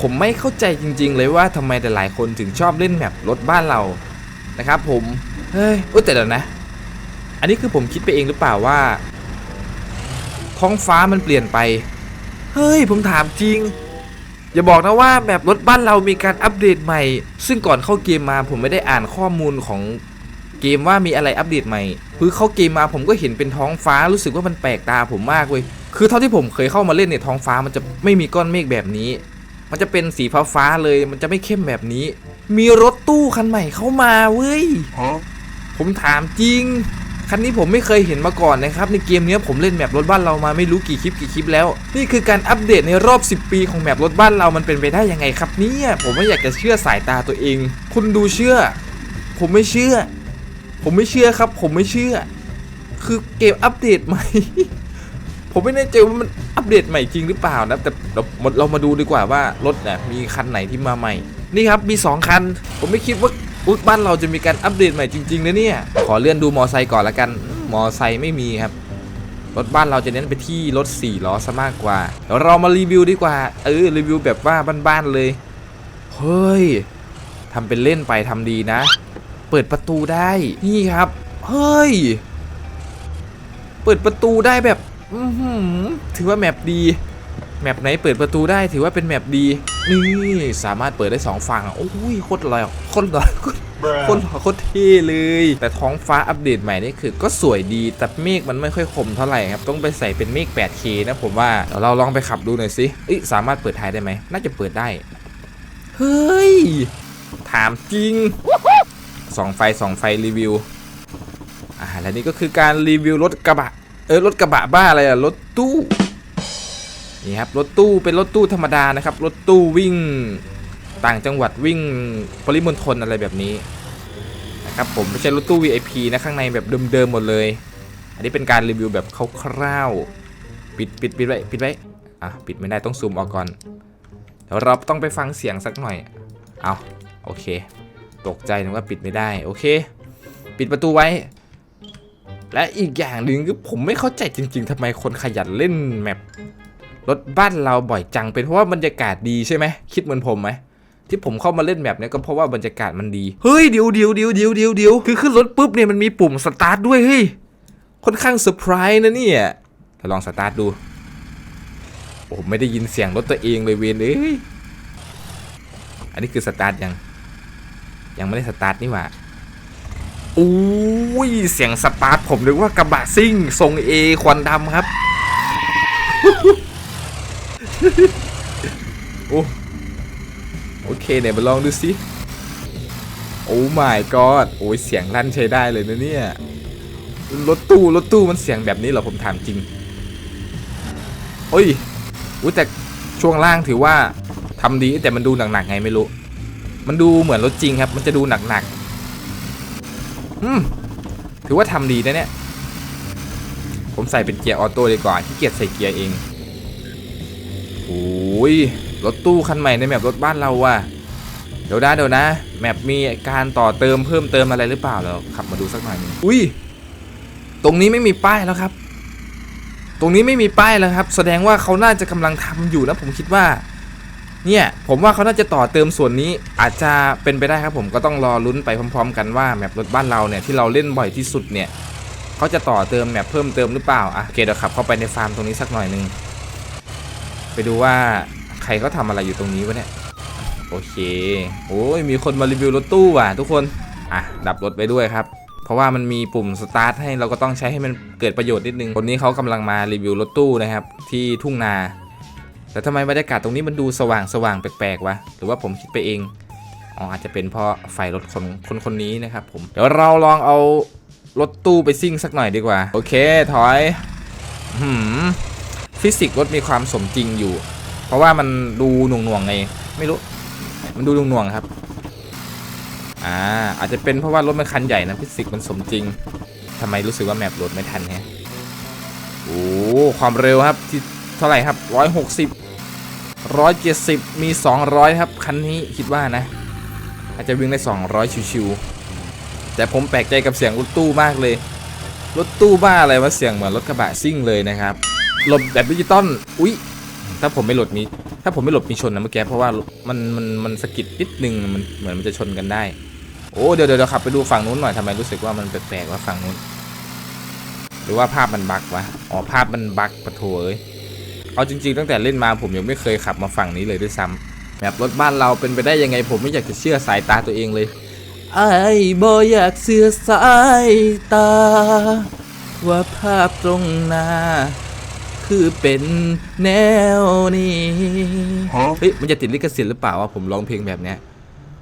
ผมไม่เข้าใจจริง ๆ เลยว่าทำไมแต่หลายคนถึงชอบเล่นแมปรถบ้านเรานะครับ ผมเฮ้ยอุ๊ยแต่เดี๋ยวนะ อันนี้คือผมคิดไปเองหรือเปล่าว่า ท้องฟ้ามันเปลี่ยนไป เฮ้ย ผมถามจริง อย่าบอกนะว่าแบบรถบ้านเรามีการอัปเดตใหม่ ซึ่งก่อนเข้าเกมมาผมไม่ได้อ่านข้อมูลของเกมว่ามีอะไรอัปเดตใหม่คือเข้าเกมมาผมก็เห็นเป็นท้องฟ้ารู้สึกว่ามันแปลกตาผมมากเว้ยคือเท่าที่ผมเคยเข้ามาเล่นเนี่ยท้องฟ้ามันจะไม่มีก้อนเมฆแบบนี้ มันจะเป็นสีฟ้าฟ้าๆเลย มันจะไม่เข้มแบบนี้ มีรถตู้คันใหม่เข้ามาเว้ย ผมถามจริง คันนี้ผมไม่เคยเห็นมาก่อนนะครับ ในเกมเนี้ยผมเล่นแมปรถบ้านเรามาไม่รู้กี่คลิปกี่คลิปแล้ว นี่คือการอัปเดตในรอบ 10 ปีของแมปรถบ้านเรามันเป็นไปได้ยังไงครับเนี่ยผมไม่อยากจะเชื่อสายตาตัวเอง คุณดูเชื่อ ผมไม่เชื่อ ผมไม่เชื่อครับ ผมไม่เชื่อ คือเกมอัปเดตใหม่ ผมไม่แน่ใจว่ามันอัปเดตใหม่จริงหรือเปล่านะแต่เราเรามาดูดีกว่าว่ารถเนี่ยมีคันไหนที่มาใหม่ นี่ครับมี 2 คัน ผมไม่คิดว่าอุบ้านเราจะมีการอัปเดตใหม่จริงๆนะเนี่ยขอเลื่อนดูมอไซค์ก่อนละกันมอไซค์ไม่มีครับรถบ้านเราจะเน้นไปที่รถ4ล้อซะมากกว่าเดี๋ยวเรามารีวิวดีกว่า เออรีวิวแบบว่าบ้านๆเลย เฮ้ยทำเป็นเล่นไปทำดีนะ เปิดประตูได้ นี่ครับ เฮ้ย เปิดประตูได้แบบ อือหือถือว่าแมปดี แมปไหนเปิดประตูได้ถือว่าเป็นแมปดี นี่สามารถเปิดได้สองฝั่งอะโอ้ยโคตรหล่อโคตรหล่อโคตรโคตรหล่อโคตรเท่เลย แต่ท้องฟ้าอัปเดตใหม่นี่คือก็สวยดี แต่เมฆมันไม่ค่อยคมเท่าไหร่ครับ ต้องไปใส่เป็นเมฆ 8K นะผมว่าเดี๋ยวเราลองไปขับดูหน่อยสิเอ้ยสามารถเปิดท้ายได้ไหม น่าจะเปิดได้ เฮ้ย ถามจริงส่องไฟส่องไฟรีวิวอ่าและนี่ก็คือการรีวิวรถกระบะ เออรถกระบะบ้าอะไรอะรถตู้นี่ครับรถตู้เป็นรถตู้ธรรมดานะครับ รถตู้วิ่งต่างจังหวัดวิ่งปริมณฑลอะไรแบบนี้นะครับผมไม่ใช่รถตู้ VIP นะข้างในแบบเดิมๆหมดเลย อันนี้เป็นการรีวิวแบบคร่าวๆปิดปิดปิดไว้ปิดไว้อะปิดไม่ได้ต้องซูมออกก่อนเดี๋ยวเราต้องไปฟังเสียงสักหน่อยเอาโอเค ตกใจนึกว่าปิดไม่ได้โอเค ปิดประตูไว้ และอีกอย่างหนึ่งคือผมไม่เข้าใจจริง ๆทำไมคนขยันเล่นแมปรถบ้านเราบ่อยจังเป็นเพราะว่าบรรยากาศดีใช่ไหมคิดเหมือนผมไหมที่ผมเข้ามาเล่นแบบเนี้ยก็เพราะว่าบรรยากาศมันดีเฮ้ยเดี๋ยวเดี๋ยวเดี๋ยวเดี๋ยวเดี๋ยวเดี๋ยวคือขึ้นรถปุ๊บเนี่ยมันมีปุ่มสตาร์ทด้วยเฮ้ยค่อนข้างเซอร์ไพรส์นะเนี่ยเราลองสตาร์ทดูโอ้ไม่ได้ยินเสียงรถตัวเองเลยเวนเอ้ยอันนี้คือสตาร์ทยังยังไม่ได้สตาร์ทนี่หว่า อ้ยเสียงสตาร์ทผมนึกว่ากระบะซิ่งทรงเอควันดำครับ โอ้โอเคเนี่ยมาลองดูสิโอ้ my god โอ้ยเสียงลั่นใช้ได้เลยนะเนี่ย รถตู้รถตู้มันเสียงแบบนี้เหรอผมถามจริง โอ้ยอุ้ยแต่ช่วงล่างถือว่าทำดีแต่มันดูหนักๆไงไม่รู้ มันดูเหมือนรถจริงครับ มันจะดูหนักๆ ถือว่าทำดีนะเนี่ย ผมใส่เป็นเกียร์ออโต้ดีกว่าที่เกียจใส่เกียร์เองโอ้ยรถตู้คันใหม่ในแมปรถบ้านเราว่ะเดี๋ยวนะเดี๋ยวนะ แมปมีการต่อเติมเพิ่มเติมอะไรหรือเปล่าเราขับมาดูสักหน่อยหนึงอุ้ยตรงนี้ไม่มีป้ายแล้วครับ ตรงนี้ไม่มีป้ายแล้วครับ แสดงว่าเขาน่าจะกำลังทำอยู่นะผมคิดว่า เนี่ยผมว่าเขาน่าจะต่อเติมส่วนนี้อาจจะเป็นไปได้ครับผมก็ต้องรอลุ้นไปพร้อม ๆ กันว่าแมปรถบ้านเราเนี่ยที่เราเล่นบ่อยที่สุดเนี่ยเขาจะต่อเติมแมปเพิ่มเติมหรือเปล่าอะโอเคเดี๋ยวขับเข้าไปในฟาร์มตรงนี้สักหน่อยนึงไปดูว่าใครเขาทำอะไรอยู่ตรงนี้วะเนี่ยโอเคโอ้ยมีคนมารีวิวรถตู้ว่ะทุกคนอะดับรถไปด้วยครับ เพราะว่ามันมีปุ่มสตาร์ทให้เราก็ต้องใช้ให้มันเกิดประโยชน์นิดนึงคนนี้เขากำลังมารีวิวรถตู้นะครับที่ทุ่งนา แต่ทำไมบรรยากาศตรงนี้มันดูสว่างสว่างแปลกๆวะ หรือว่าผมคิดไปเอง อ๋ออาจจะเป็นเพราะไฟรถคนคนคนนี้นะครับผม เดี๋ยวเราลองเอารถตู้ไปซิ่งสักหน่อยดีกว่า โอเคถอยหืมฟิสิกส์รถมีความสมจริงอยู่ เพราะว่ามันดูหน่วงๆไง ไม่รู้ มันดูหน่วงๆครับ อ่าอาจจะเป็นเพราะว่ารถมันคันใหญ่นะฟิสิกส์มันสมจริงทำไมรู้สึกว่าแมปรถไม่ทันแฮะโอ้ความเร็วครับที่ เท่าไหร่ครับร้อยหกสิบร้อยเจ็ดสิบมีสองร้อยครับคันนี้คิดว่านะ อาจจะวิ่งได้สองร้อยชิวๆแต่ผมแปลกใจกับเสียงรถตู้มากเลย รถตู้บ้าอะไรวะเสียงเหมือนรถกระบะซิ่งเลยนะครับหลบแบบดิจิตอลอุ๊ยถ้าผมไม่หลดนี้ถ้าผมไม่หลบมีชนนะเมื่อกี้เพราะว่ามันมันมันสะกิดนิดนึงมันเหมือนมันจะชนกันได้ โอ้เดี๋ยวเดี๋ยวเดี๋ยวขับไปดูฝั่งนู้นหน่อยทำไมรู้สึกว่ามันแปลกๆว่าฝั่งนู้น หรือว่าภาพมันบักวะอ๋อภาพมันบักปะโถเอ้ย เอาจริงๆตั้งแต่เล่นมาผมยังไม่เคยขับมาฝั่งนี้เลยด้วยซ้ำแบบรถบ้านเราเป็นไปได้ยังไงผมไม่อยากจะเชื่อสายตาตัวเองเลยไอ้บ่อยากเสือสายตา ว่าภาพตรงหน้า คือเป็นแนวนี้เฮ้ยมันจะติดลิขสิทธิ์หรือเปล่าวะผมร้องเพลงแบบเนี้ย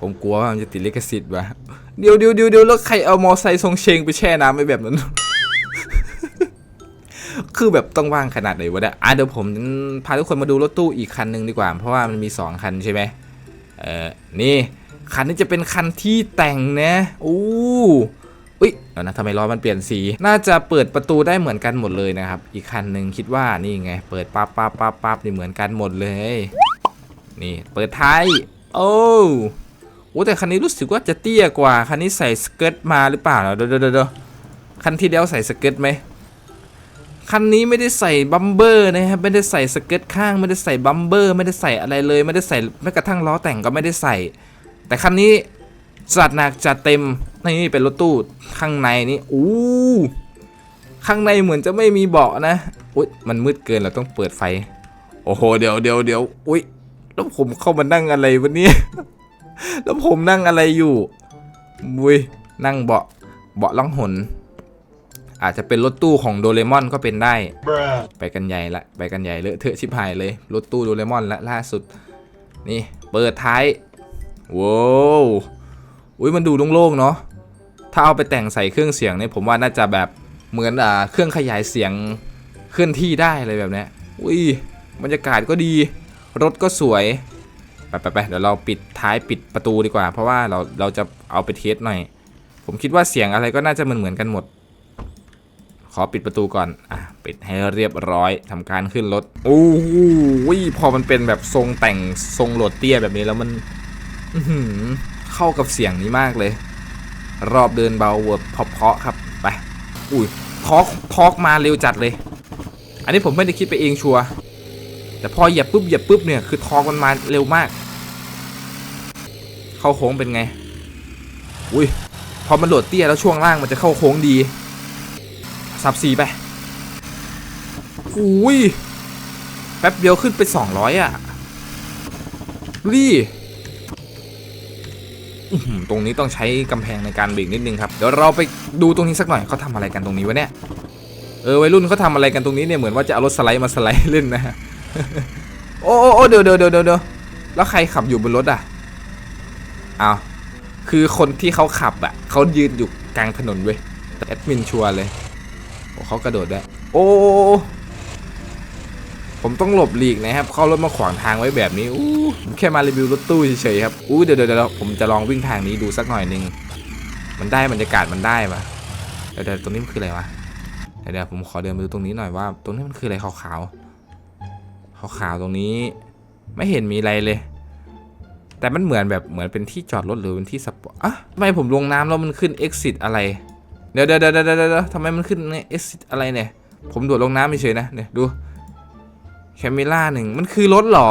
ผมกลัวว่ามันจะติดลิขสิทธิ์วะเดี๋ยวเดี๋ยวเดี๋ยวเดี๋ยวแล้วใครเอามอไซค์ทรงเชงไปแช่น้ำไปแบบนั้น คือแบบต้องว่างขนาดไหนวะเนี่ยอะเดี๋ยวผมพาทุกคนมาดูรถตู้อีกคันหนึ่งดีกว่า เพราะว่ามันมี 2 คันใช่ไหมเออนี่ คันนี้จะเป็นคันที่แต่งนะอู้อุ้ยเดี๋ยวนะทำไมล้อมันเปลี่ยนสี น่าจะเปิดประตูได้เหมือนกันหมดเลยนะครับ อีกคันหนึ่งคิดว่านี่ไง เปิดปั๊บปั๊บปั๊บปั๊บนี่เหมือนกันหมดเลย นี่ เปิดท้ายโอ้โอ้แต่คันนี้รู้สึกว่าจะเตี้ยกว่า คันนี้ใส่สเกิร์ตมาหรือเปล่าเดี๋ยวเดี๋ยวเดี๋ยวคันที่แล้วใส่สเกิร์ตไหม คันนี้ไม่ได้ใส่บัมเบอร์นะครับไม่ได้ใส่สเกิร์ตข้าง ไม่ได้ใส่บัมเบอร์ ไม่ได้ใส่อะไรเลย ไม่ได้ใส่แม้กระทั่งล้อแต่งก็ไม่ได้ใส่ แต่คันนี้จัดหนักจัดเต็มนี่เป็นรถตู้ข้างในนี่อู้ข้างในเหมือนจะไม่มีเบาะนะอุ้ยมันมืดเกินเราต้องเปิดไฟ โอ้โหเดี๋ยวเดี๋ยวเดี๋ยวอุ้ยแล้วผมเข้ามานั่งอะไรวะเนี่ยแล้วผมนั่งอะไรอยู่บุยนั่งเบาะเบาะล่องหน อาจจะเป็นรถตู้ของโดเรมอนก็เป็นได้ ไปกันใหญ่ละ ไปกันใหญ่เลอะเทอะชิบหายเลย รถตู้โดเรมอนละล่าสุด นี่เปิดท้ายว้าวอุ้ยมันดูโล่งๆเนาะ ถ้าเอาไปแต่งใส่เครื่องเสียงเนี่ยผมว่าน่าจะแบบเหมือนอ่าเครื่องขยายเสียงเคลื่อนที่ได้อะไรแบบเนี้ยอุ้ยบรรยากาศก็ดี รถก็สวย ไปไปไปเดี๋ยวเราปิดท้ายปิดประตูดีกว่า เพราะว่าเราเราจะเอาไปเทสหน่อย ผมคิดว่าเสียงอะไรก็น่าจะเหมือนเหมือนๆกันหมด ขอปิดประตูก่อน อะ ปิดให้เรียบร้อยทำการขึ้นรถโอ้โหพอมันเป็นแบบทรงแต่งทรงโหลดเตี้ยแบบนี้แล้วมันอืเข้ากับเสียงนี้มากเลย รอบเดินเบาเวิร์บเพาะครับ ไป อุ้ยทอกทอกมาเร็วจัดเลย อันนี้ผมไม่ได้คิดไปเองชัวร์ แต่พอเหยียบปุ๊บเหยียบปุ๊บเนี่ยคือทอกมันมาเร็วมาก เข้าโค้งเป็นไง อุ้ย พอมันโหลดเตี้ยแล้วช่วงล่างมันจะเข้าโค้งดี สับสี่ไปอุ้ยแป๊บเดียวขึ้นไป200อะดูดิอื้อหือตรงนี้ต้องใช้กำแพงในการเบรกนิดนึงครับ เดี๋ยวเราไปดูตรงนี้สักหน่อยเขาทำอะไรกันตรงนี้วะเนี่ย เออวัยรุ่นเขาทำอะไรกันตรงนี้เนี่ยเหมือนว่าจะเอารถสไลด์มาสไลด์เล่นนะฮะโอ้โอ้โอ้เดี๋ยวเดี๋ยวเดี๋ยวเดี๋ยวแล้วใครขับอยู่บนรถอะอ้าวคือคนที่เขาขับอะเขายืนอยู่กลางถนนเว้ยแอดมินชัวร์เลย โอ้เขากระโดดได้โอ้ผมต้องหลบหลีกนะครับ เข้ารถมาขวางทางไว้แบบนี้อู้ผมแค่มารีวิวรถตู้เฉยๆครับอู้เดี๋ยวเดี๋ยวเดี๋ยวผมจะลองวิ่งทางนี้ดูสักหน่อยหนึง มันได้บรรยากาศมันได้ปะเดี๋ยวเดี๋ยวตรงนี้มันคืออะไรวะเดี๋ยวเดี๋ยวผมขอเดินไปดูตรงนี้หน่อยว่า ตรงนี้มันคืออะไรขาวๆขาวๆตรงนี้ ไม่เห็นมีอะไรเลย แต่มันเหมือนแบบเหมือนเป็นที่จอดรถหรือเป็นที่สปอร์ตอะทำไมผมลงน้ำแล้วมันขึ้น exit อะไร เดี๋ยวเดี๋ยวเดี๋ยวเดี๋ยวเดี๋ยวทำไมมันขึ้นเนี่ย exit อะไรเนี่ย ผมโดดลงน้ำเฉยนะเนี่ยดูแคมเมล่าหนึ่งมันคือรถเหรอ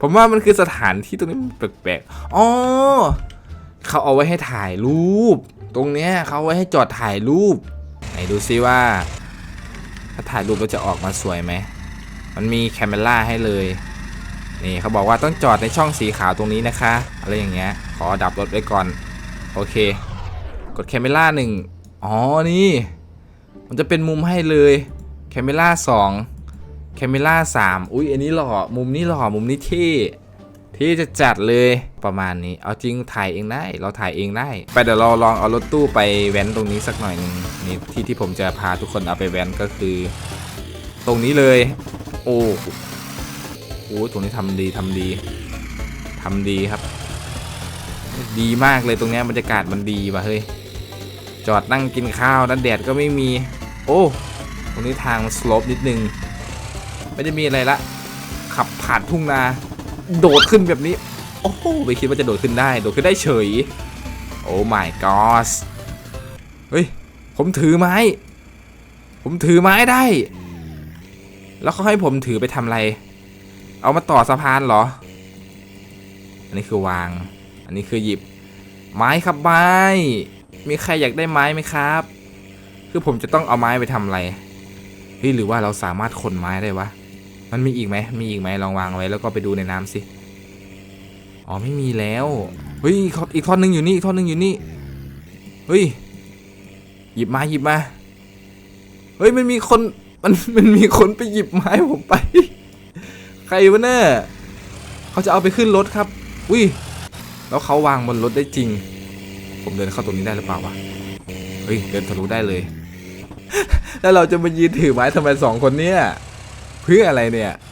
ผมว่ามันคือสถานที่ตรงนี้มันแปลกๆอ๋อเขาเอาไว้ให้ถ่ายรูป ตรงเนี้ยเขาเอาไว้ให้จอดถ่ายรูปไหนดูซิว่า ถ้าถ่ายรูปเราจะออกมาสวยไหมมันมีแคมเมล่าให้เลย นี่เขาบอกว่าต้องจอดในช่องสีขาวตรงนี้นะคะ อะไรอย่างเงี้ย ขอดับรถไว้ก่อน โอเค กดแคมเมล่าหนึ่ง อ๋อนี่ มันจะเป็นมุมให้เลยแคมเมล่าสองแคมเมล่าสามอุ้ยอันนี้หล่อมุมนี้หล่อมุมนี้เท่เท่จะจัดเลยประมาณนี้ เอาจริงถ่ายเองได้ เราถ่ายเองได้ ไปเดี๋ยวเราลองเอารถตู้ไปแว้นตรงนี้สักหน่อยนึงนี่ที่ที่ผมจะพาทุกคนเอาไปแว้นก็คือ ตรงนี้เลย โอ้โหตรงนี้ทำดีทำดีทำดีครับ ดีมากเลยตรงเนี้ยบรรยากาศมันดีว่ะเฮ้ย จอดนั่งกินข้าวนั้นแดดก็ไม่มี โอ้ตรงนี้ทางมันสโลปนิดนึง ไม่ได้มีอะไรละ ขับผ่านทุ่งนา โดดขึ้นแบบนี้ โอ้โหไม่คิดว่าจะโดดขึ้นได้ โดดขึ้นได้เฉย โอ้ my god เฮ้ย ผมถือไม้ ผมถือไม้ได้ แล้วเขาให้ผมถือไปทำอะไร เอามาต่อสะพานเหรอ อันนี้คือวาง อันนี้คือหยิบ ไม้ครับไม้ มีใครอยากได้ไม้ไหมครับ คือผมจะต้องเอาไม้ไปทำอะไรเฮ้ยหรือว่าเราสามารถขนไม้ได้วะ มันมีอีกไหมมีอีกไหมลองวางไว้แล้วก็ไปดูในน้ำสิ อ๋อไม่มีแล้วเฮ้ยอีกอนอีกท่อนหนึ่งอยู่นี่อีกท่อนหนึ่งอยู่นี่เฮ้ยหยิบมาหยิบมาเฮ้ยมันมีคนมันมันมีคนไปหยิบไม้ผมไป ใครวะเนี่ยเขาจะเอาไปขึ้นรถครับ อุ้ยแล้วเขาวางบนรถได้จริง ผมเดินเข้าตรงนี้ได้หรือเปล่าวะ เฮ้ย เดินทะลุได้เลย แล้วเราจะมายืนถือไม้ทำไมสองคนเนี่ย เพื่ออะไรเนี่ย